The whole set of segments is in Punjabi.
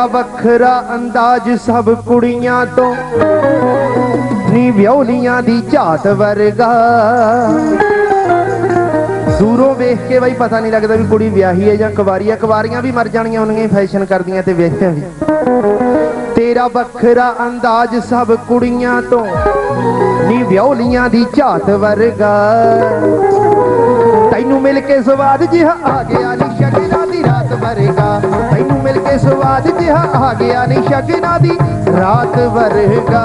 ਤੇਰਾ ਵੱਖਰਾ ਅੰਦਾਜ਼ ਸਭ ਕੁੜੀਆਂ ਤੋਂ। ਨੀ ਵਿਉਲੀਆਂ ਦੀ ਝਾਤ ਵਰਗਾ। ਦੂਰੋਂ ਵੇਖ ਕੇ ਬਈ ਪਤਾ ਨਹੀਂ ਲੱਗਦਾ ਵੀ ਕੁੜੀ ਵਿਆਹੀ ਹੈ ਜਾਂ ਕੁਵਾਰੀ ਹੈ। ਕੁਵਾਰੀਆਂ ਵੀ ਮਰ ਜਾਣੀਆਂ ਉਹਨੀਆਂ ਫੈਸ਼ਨ ਕਰਦੀਆਂ ਤੇ ਵੇਖਿਆ ਵੀ। ਤੇਰਾ ਵੱਖਰਾ ਅੰਦਾਜ਼ ਸਭ ਕੁੜੀਆਂ ਤੋਂ। ਨੀ ਵਿਉਲੀਆਂ ਦੀ ਝਾਤ ਵਰਗਾ। ਤੈਨੂੰ ਮਿਲ ਕੇ ਸਵਾਦ ਜਿਹਾ ਆ ਗਿਆ ਨੀ, ਸ਼ਗਨਾਂ ਦੀ ਰਾਤ ਵਰਗਾ। ਕੇ ਸਵਾਦ ਜਿਹਾ ਆ ਗਿਆ ਨੀ ਸ਼ਗਨਾਂ ਦੀ ਰਾਤ ਵਰਗਾ।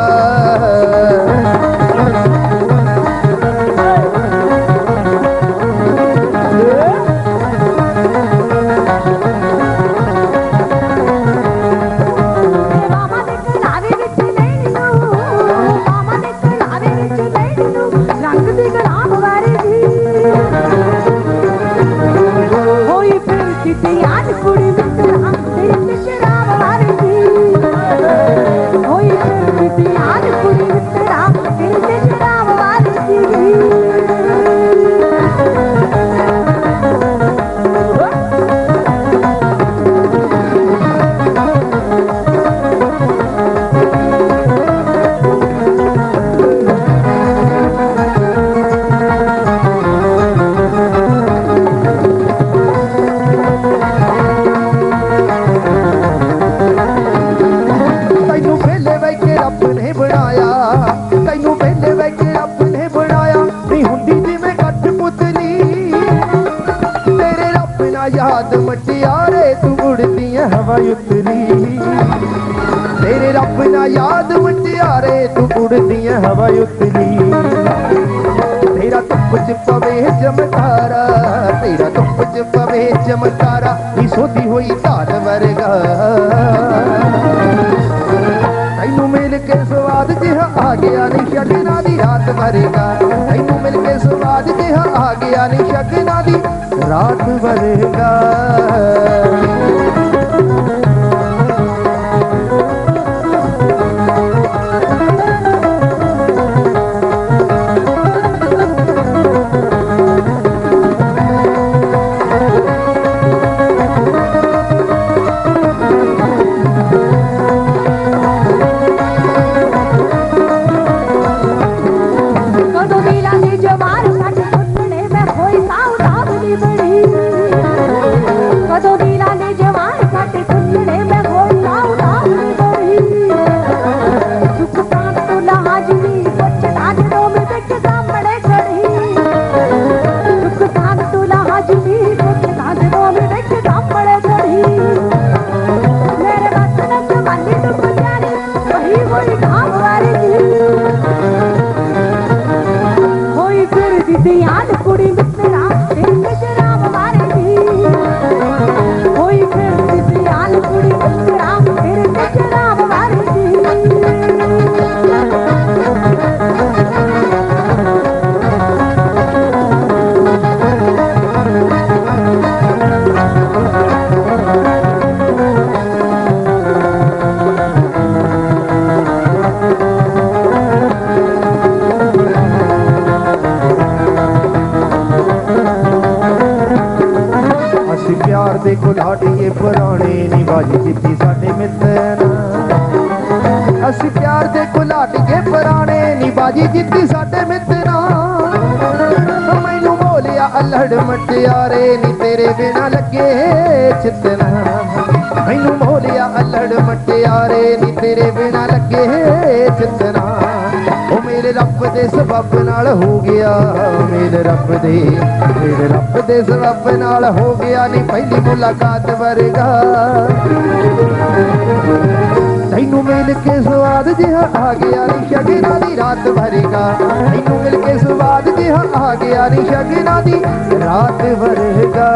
ਮਟਿਆਰੇ ਤੂੰ ਉੜਦੀ ਐ ਹਵਾ ਉਤਲੀ ਤੇਰੇ ਰੱਬ ਨਾ ਯਾਦ ਮਟਿਆਰੇ ਤੂੰ ਉੜਦੀ ਐ ਹਵਾ ਉਤਲੀ ਤੇਰਾ ਧੁੱਪ ਚ ਪਵੇ ਚਮਕਾਰਾ, ਤੇਰਾ ਧੁੱਪ ਚ ਪਵੇ ਚਮਕਾਰਾ, ਨੀ ਸੋਧੀ ਹੋਈ ਧਾਤ ਵਰਗਾ। ਤੈਨੂੰ ਮਿਲ ਕੇ ਸਵਾਦ ਜਿਹਾ ਆ ਗਿਆ, ਨੀ ਸ਼ਗਨਾ ਦੀ ਰਾਤ ਵਰਗਾ। ਤੈਨੂੰ ਮਿਲ ਕੇ ਸਵਾਦ ਜਿਹਾ ਆ ਗਿਆ, ਨੀ ਸ਼ਗਨਾ ਦੀ ਰਾਤ ਵਰਗਾ। ਕੀਤੀ ਸਾਡੇ ਮਿੱਤਰ। ਅਸੀਂ ਪਿਆਰ ਦੇ ਘੁਲਾਟੀਏ ਪੁਰਾਣੇ ਨੀ ਬਾਜੀ ਜਿੱਤੀ ਸਾਡੇ ਮਿੱਤਰਾਂ। ਮੈਨੂੰ ਬੋਲਿਆ, ਅਲੜ ਮਟਿਆਰੇ ਨੀ ਤੇਰੇ ਬਿਨਾ ਲੱਗੇ ਚਿਤਨਾ ਮੈਨੂੰ ਬੋਲਿਆ, ਅਲੜ ਮਟਿਆਰੇ ਨੀ ਤੇਰੇ ਬਿਨਾ ਲੱਗੇ ਚਿਤਨਾ ਮੇਰੇ ਰੱਬ ਦੇ ਸਬਬ ਨਾਲ ਹੋ ਗਿਆ। ਮੇਰੇ ਰੱਬ ਦੇ, ਮੇਰੇ ਰੱਬ ਦੇ ਸਬਬ ਨਾਲ ਹੋ ਗਿਆ ਨਹੀਂ ਪਹਿਲੀ ਮੁਲਾਕਾਤ ਵਰਗਾ। ਤੈਨੂੰ ਮਿਲ ਕੇ ਸਵਾਦ ਜਿਹਾ ਆ ਗਿਆ ਨੀ ਸ਼ਗਨਾਂ ਦੀ ਰਾਤ ਵਰਗਾ। ਤੈਨੂੰ ਮਿਲ ਕੇ ਸਵਾਦ ਜਿਹਾ ਆ ਗਿਆ ਨੀ ਸ਼ਗਨਾਂ ਦੀ ਰਾਤ ਵਰਗਾ।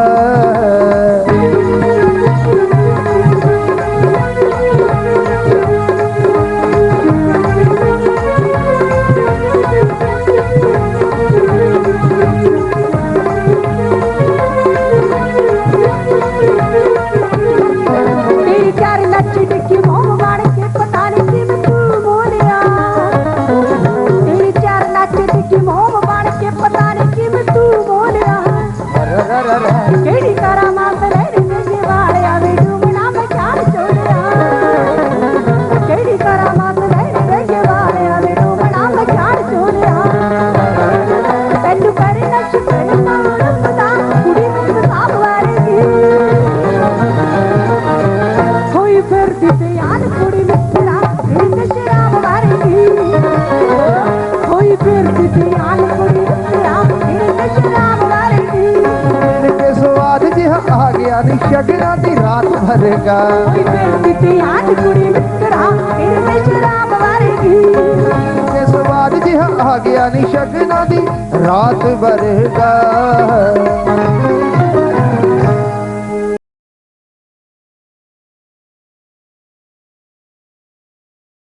ਸਾਰੀ ਸ਼ਗਨਾਂ ਦੀ ਰਾਤ ਭਰੇਗਾ ਓਏ ਮੇਰੀ ਤੇ ਆਜ ਕੁੜੀ ਮਿੱਤਰਾ ਆ ਗਿਆ ਨੀ ਸ਼ਗਨਾਂ ਦੀ ਰਾਤ ਭਰੇਗਾ